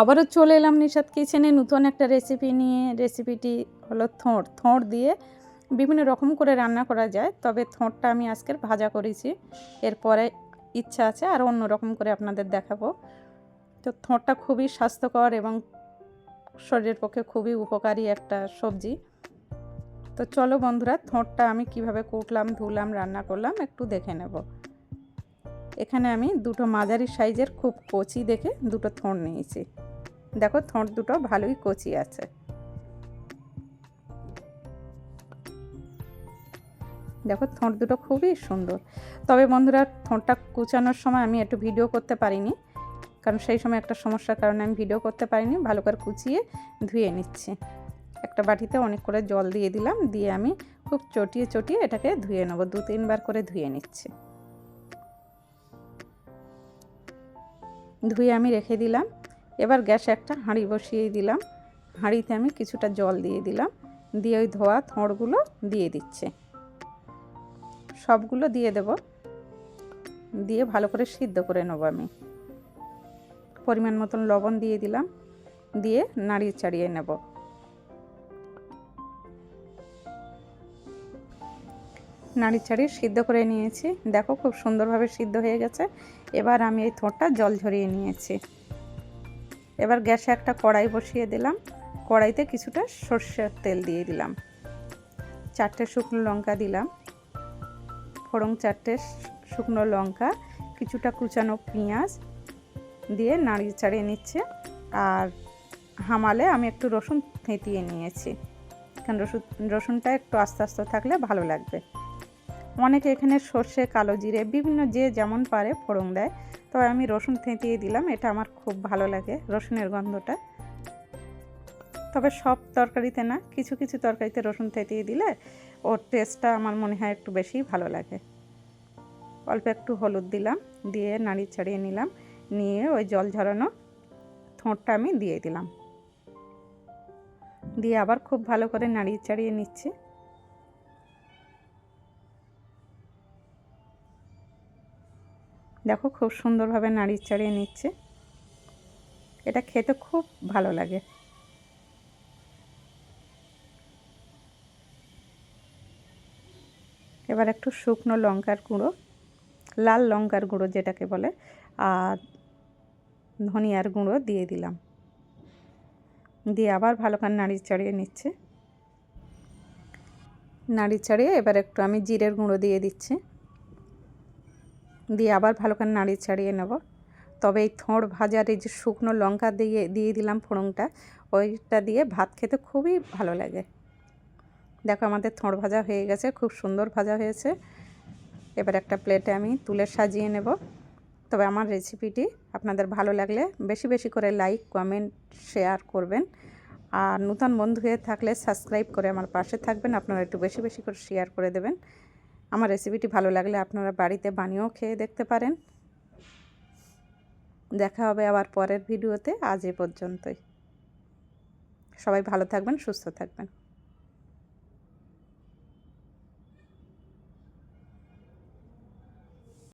আবারও চলে এলাম নিশাদ কিচেনে। নতুন একটা রেসিপি নিয়ে রেসিপিটি হলো থোঁড়। থোঁড় দিয়ে বিভিন্ন রকম করে রান্না করা যায়, তবে থোঁড়টা আমি আজকের ভাজা করেছি। এরপরে ইচ্ছা আছে আর অন্য রকম করে আপনাদের দেখাবো। তো থোঁড়টা খুবই স্বাস্থ্যকর এবং শরীরের পক্ষে খুবই উপকারী একটা সবজি। তো চলো বন্ধুরা, থোঁড়টা আমি কীভাবে কুটলাম, ধুলাম, রান্না করলাম একটু দেখে নেব। এখানে আমি দুটো মাঝারি সাইজের খুব কচি দেখে দুটো থোঁড় নিয়েছি। দেখো থোঁড় দুটো ভালোই কচি আছে। দেখো, থোঁট দুটো খুবই সুন্দর। তবে বন্ধুরা, থোঁটটা কুচানোর সময় আমি একটু ভিডিও করতে পারিনি, কারণ সেই সময় একটা সমস্যার কারণে আমি ভিডিও করতে পারিনি। ভালো করে কুচিয়ে ধুয়ে নিচ্ছি। একটা বাটিতে অনেক করে জল দিয়ে দিলাম, দিয়ে আমি খুব চটিয়ে চটিয়ে এটাকে ধুয়ে নেব। দু তিনবার করে ধুয়ে নিচ্ছি। ধুয়ে আমি রেখে দিলাম। এবার গ্যাসে একটা হাঁড়ি বসিয়ে দিলাম। হাঁড়িতে আমি কিছুটা জল দিয়ে দিলাম। দিয়ে ওই ধোয়া থোঁড়গুলো দিয়ে দিচ্ছে। সবগুলো দিয়ে দেব। দিয়ে ভালো করে সিদ্ধ করে নেব আমি। পরিমাণ মতন লবণ দিয়ে দিলাম। দিয়ে নাড়িয়ে চাড়িয়ে নেব। নাড়ি চাড়িয়ে সিদ্ধ করে নিয়েছি। দেখো খুব সুন্দরভাবে সিদ্ধ হয়ে গেছে। এবার আমি এই থোঁটটা জল ঝরিয়ে নিয়েছি। এবার গ্যাসে একটা কড়াই বসিয়ে দিলাম। কড়াইতে কিছুটা সর্ষের তেল দিয়ে দিলাম। চারটে শুকনো লঙ্কা দিলাম। ফোড়ং চারটে শুকনো লঙ্কা, কিছুটা কুচানো পেঁয়াজ দিয়ে নাড়িয়ে চাড়িয়ে নিচ্ছে। আর হামালে আমি একটু রসুন থেঁতিয়ে নিয়েছি। কারণ রসুন, রসুনটা একটু আস্তে আস্তে থাকলে ভালো লাগবে। অনেকে এখানে সর্ষে, কালো জিরে, বিভিন্ন যে যেমন পারে ফোড়ন দেয়। তবে আমি রসুন থেঁতিয়ে দিলাম, এটা আমার খুব ভালো লাগে রসুনের গন্ধটা। তবে সব তরকারিতে না, কিছু কিছু তরকারিতে রসুন থেঁতিয়ে দিলে ওর টেস্টটা আমার মনে হয় একটু বেশি ভালো লাগে। অল্প একটু হলুদ দিলাম, দিয়ে নাড়ি ছাড়িয়ে নিলাম, নিয়ে ওই জল ঝরানো থোঁটটা আমি দিয়ে দিলাম। দিয়ে আবার খুব ভালো করে নাড়িয়ে চাড়িয়ে নিচ্ছি। দেখো খুব সুন্দরভাবে নাড়িয়ে চাড়িয়ে নিচ্ছে। এটা খেতে খুব ভালো লাগে। এবার একটু শুকনো লঙ্কার গুঁড়ো, লাল লঙ্কার গুঁড়ো যেটাকে বলে, আর ধনিয়ার গুঁড়ো দিয়ে দিলাম। দিয়ে আবার ভালো করে নাড়ি চাড়িয়ে নিচ্ছে। নাড়ি চাড়িয়ে এবার একটু আমি জিরের গুঁড়ো দিয়ে দিচ্ছি। দিয়ে আবার ভালো করে নাড়ি ছাড়িয়ে নেব। তবে এই থোঁড় ভাজার এই যে শুকনো লঙ্কা দিয়ে দিয়ে দিলাম ফোড়নটা, ওইটা দিয়ে ভাত খেতে খুবই ভালো লাগে। দেখো আমাদের থোঁড় ভাজা হয়ে গেছে, খুব সুন্দর ভাজা হয়েছে। এবার একটা প্লেটে আমি তুলে সাজিয়ে নেব। তবে আমার রেসিপিটি আপনাদের ভালো লাগলে বেশি বেশি করে লাইক কমেন্ট শেয়ার করবেন। আর নতুন বন্ধু হয়ে থাকলে সাবস্ক্রাইব করে আমার পাশে থাকবেন, আপনারা একটু বেশি বেশি করে শেয়ার করে দেবেন। আমার রেসিপিটি ভালো লাগলে আপনারা বাড়িতে বানিয়েও খেয়ে দেখতে পারেন। দেখা হবে আবার পরের ভিডিওতে, আজ এ পর্যন্তই। সবাই ভালো থাকবেন, সুস্থ থাকবেন।